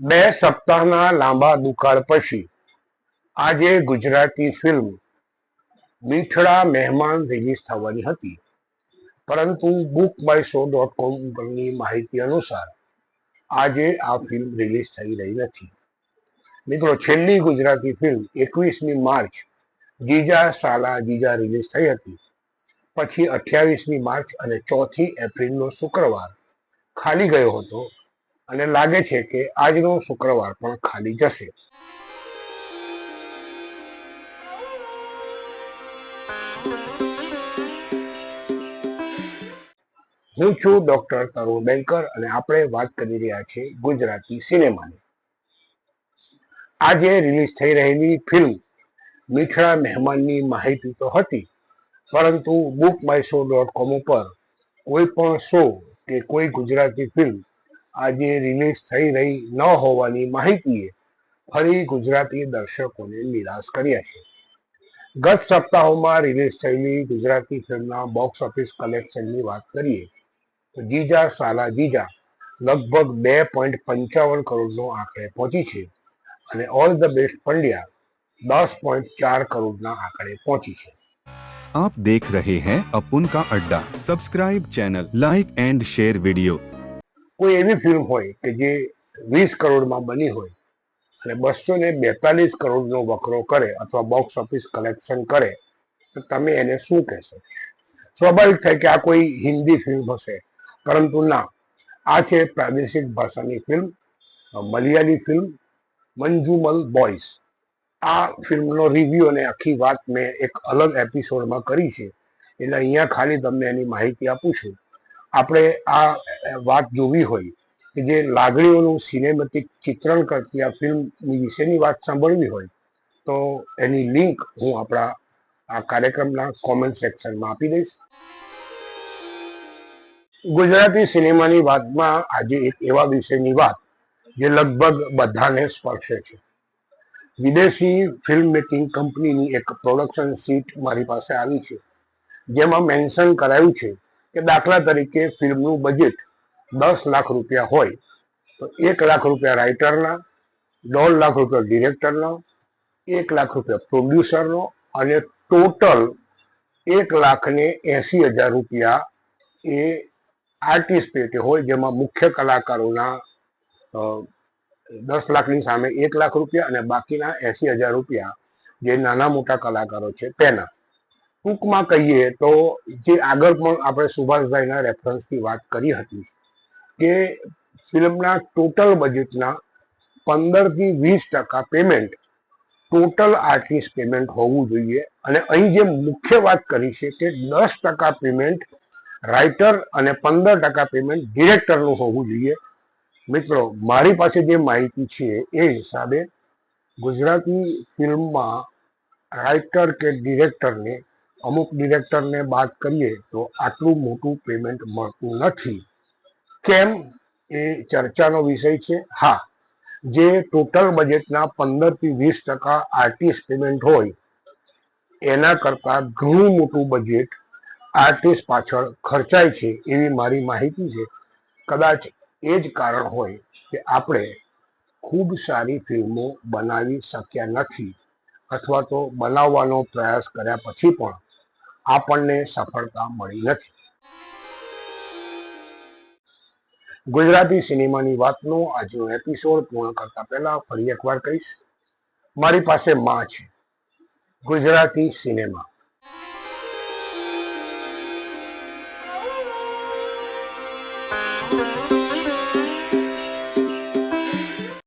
બે સપ્તાહના લાંબા દુકાળ પછી આજે ગુજરાતી ફિલ્મ મીઠડા મહેમાન રિલીઝ થવાની હતી. પરંતુ book by show dot com પરની માહિતી અનુસાર આજે આ ફિલ્મ રિલીઝ થઈ રહી નથી. મિત્રો, છેલ્લી ગુજરાતી ફિલ્મ એકવીસમી માર્ચ જીજા સાલા જીજા રિલીઝ થઈ હતી. પછી અઠ્યાવીસમી માર્ચ અને ચોથી એપ્રિલનો શુક્રવાર ખાલી ગયો હતો. અને લાગે છે કે આજનો શુક્રવાર પણ ખાલી જશે. હું છું ડોક્ટર તરુણ બેંકર અને આપણે વાત કરી રહ્યા છીએ ગુજરાતી સિનેમાની. આજે રિલીઝ થઈ રહેલી ફિલ્મ મીઠડા મહેમાનની માહિતી તો હતી, પરંતુ book my show dot com ઉપર કોઈ પણ શો કે કોઈ ગુજરાતી ફિલ્મ આજે રિલીઝ થઈ રહી ન હોવાની માહિતીએ ફરી ગુજરાતી દર્શકોને નિરાશ કર્યા છે ગત સપ્તાહોમાં રિલીઝ થયેલી ગુજરાતી ફિલ્મના બોક્સ ઓફિસ કલેક્શનની વાત કરીએ તો જીજા સાલા જીજા લગભગ બે પોઈન્ટ પંચાવન કરોડનો આંકડે પહોંચી છે અને ઓલ ધ બેસ્ટ પંડ્યા દસ પોઈન્ટ ચાર કરોડના આંકડે પહોંચી છે आप देख रहे हैं अपुन का अड्डा subscribe channel like and share video કોઈ એવી ફિલ્મ હોય કે જે વીસ કરોડમાં બની હોય અને બસો ને બેતાલીસ કરોડનો વકરો કરે અથવા બોક્સ ઓફિસ કલેક્શન કરે, તો તમે એને શું કહેશો? સ્વાભાવિક થાય કે આ કોઈ હિન્દી ફિલ્મ હશે. પરંતુ ના, આ છે પ્રાદેશિક ભાષાની film Malayali film Manjummel boys આ ફિલ્મનો રિવ્યુ અને આખી વાત મેં એક અલગ એપિસોડમાં કરી છે. એટલે અહીંયા ખાલી તમને એની માહિતી આપું છું. આપણે આ વાત જોવી હોય કે જે લાગણીઓનું સિનેમેટિક ચિત્રણ કરતી આ ફિલ્મની વિશેની વાત સાંભળવી હોય, તો એની લિંક હું આપણા આ કાર્યક્રમના કોમેન્ટ સેક્શનમાં આપી દઈશ. ગુજરાતી સિનેમાની વાતમાં આજે એક એવા વિષયની વાત જે લગભગ બધાને સ્પર્શે છે. વિદેશી ફિલ્મ મેકિંગ કંપનીની એક પ્રોડક્શન સીટ મારી પાસે આવી છે, જેમાં મેન્શન કરાયું છે કે દાખલા તરીકે ફિલ્મનું બજેટ દસ લાખ રૂપિયા હોય, તો એક લાખ રૂપિયા રાઇટરના દોઢ લાખ રૂપિયા ડિરેક્ટરનો એક લાખ રૂપિયા પ્રોડ્યુસરનો અને ટોટલ એક લાખને એંસી હજાર રૂપિયા એ આર્ટિસ્ટ પેટે હોય, જેમાં મુખ્ય કલાકારોના દસ લાખની સામે એક લાખ રૂપિયા અને બાકીના એસી હજાર રૂપિયા જે નાના મોટા કલાકારો છે, તેના. ટૂંકમાં કહીએ તો જે આગળ પણ આપણે સુભાષભાઈના રેફરન્સથી વાત કરી હતી કે ફિલ્મના ટોટલ બજેટના પંદરથી વીસ ટકા પેમેન્ટ ટોટલ આર્ટિસ્ટ પેમેન્ટ હોવું જોઈએ. અને અહીં જે મુખ્ય વાત કરી છે કે દસ ટકા પેમેન્ટ રાઇટર અને પંદર ટકા પેમેન્ટ ડિરેક્ટરનું હોવું જોઈએ. મિત્રો, મારી પાસે જે માહિતી છે એ હિસાબે ગુજરાતી ફિલ્મમાં રાઇટર કે ડિરેક્ટરને અમુક ડિરેક્ટરને બાદ કરીએ તો આટલું મોટું પેમેન્ટ મળતું નથી. કેમ? એ ચર્ચાનો વિષય છે. હા, જે ટોટલ બજેટના પંદરથી વીસ ટકા આર્ટિસ્ટ પેમેન્ટ હોય, એના કરતાં ઘણું મોટું બજેટ આર્ટિસ્ટ પાછળ ખર્ચાય છે એવી મારી માહિતી છે. કદાચ એ જ કારણ હોય કે આપણે ખૂબ સારી ફિલ્મો બનાવી શક્યા નથી અથવા તો બનાવવાનો પ્રયાસ કર્યા પછી પણ આપણને સફળતા મળી નથી. ગુજરાતી સિનેમાની વાતનો આજનો એપિસોડ પૂર્ણ કરતા પહેલા ફરી એકવાર કહીશ. મારી પાસે માં છે. ગુજરાતી સિનેમા.